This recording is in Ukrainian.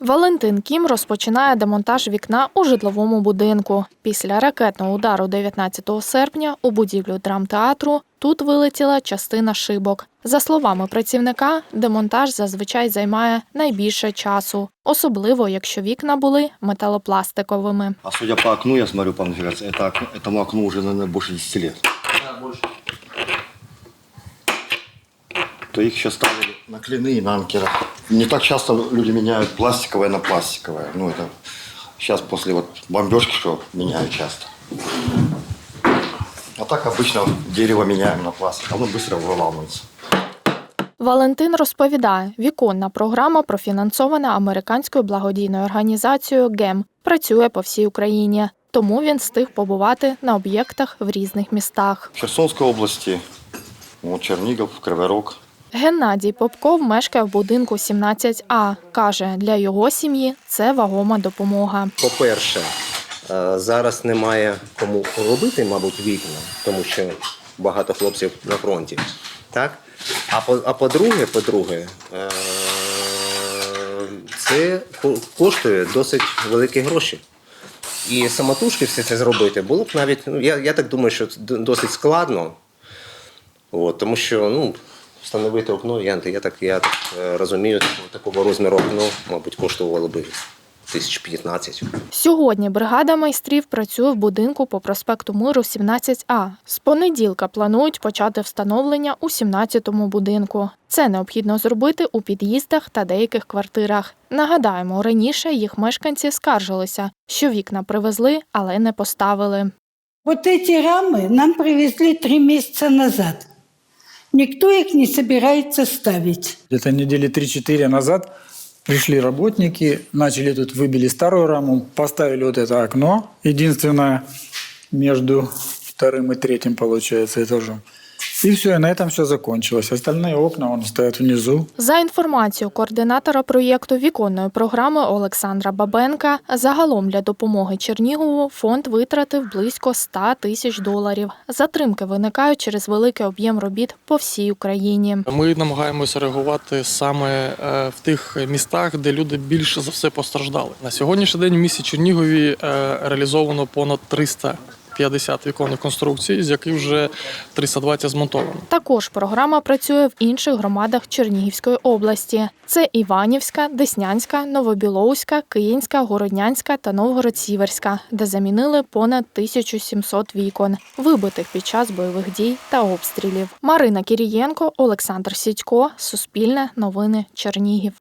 Валентин Кім розпочинає демонтаж вікна у житловому будинку. Після ракетного удару 19 серпня у будівлю драмтеатру тут вилетіла частина шибок. За словами працівника, демонтаж зазвичай займає найбільше часу, особливо якщо вікна були металопластиковими. А судя по окну, я смотрю, пан Зверц, это, окно- этому окну уже, наверное, больше 10 лет. То их еще ставили на клины и на анкерах. Не так часто люди меняют пластиковое на пластиковое. Ну, это сейчас после вот бомбежки, что меняют часто. А так обычно дерево меняем на пластик, оно быстро выламывается. Валентин розповідає, віконна програма профінансована американською благодійною організацією ГЕМ, працює по всій Україні. Тому він встиг побувати на об'єктах в різних містах. В Херсонской области, вот Чернигов, Кривой Рог. Геннадій Попков мешкає в будинку 17А. Каже, для його сім'ї це вагома допомога. По-перше, е, зараз немає кому робити, мабуть, вікна, тому що багато хлопців на фронті. Так? А по- а по-друге, по-друге, е, це коштує досить великі гроші. І самотужки все це зробити було б навіть, ну, я, я так думаю, що досить складно. От, тому що ну, встановити окно, я, я так, я так е, розумію, такого, такого розміру окно, мабуть, коштувало би тисяч 15. Сьогодні бригада майстрів працює в будинку по проспекту Миру 17А. З понеділка планують почати встановлення у 17-му будинку. Це необхідно зробити у під'їздах та деяких квартирах. Нагадаємо, раніше їх мешканці скаржилися, що вікна привезли, але не поставили. Вот эти рамы нам привезли три месяца назад. Никто их не собирается ставить. Где-то недели 3-4 назад пришли работники, начали тут, выбили старую раму, поставили вот это окно, единственное между вторым и третьим, получается, этажом. И все, и на этом все закончилось. Остальные окна вон стоят внизу. За інформацією координатора проєкту віконної програми Олександра Бабенка, загалом для допомоги Чернігову фонд витратив близько 100 тисяч доларів. Затримки виникають через великий об'єм робіт по всій Україні. Ми намагаємося реагувати саме е, в тих містах, де люди більше за все постраждали. На сьогоднішній день в місті Чернігові е, реалізовано понад 350 віконних конструкцій, з яких вже 320 змонтовано. Також програма працює в інших громадах Чернігівської області: це Іванівська, Деснянська, Новобіловська, Київська, Городнянська та Новгород-Сіверська, де замінили понад 1700 вікон, вибитих під час бойових дій та обстрілів. Марина Кірієнко, Олександр Сідько, Суспільне, Новини Чернігів.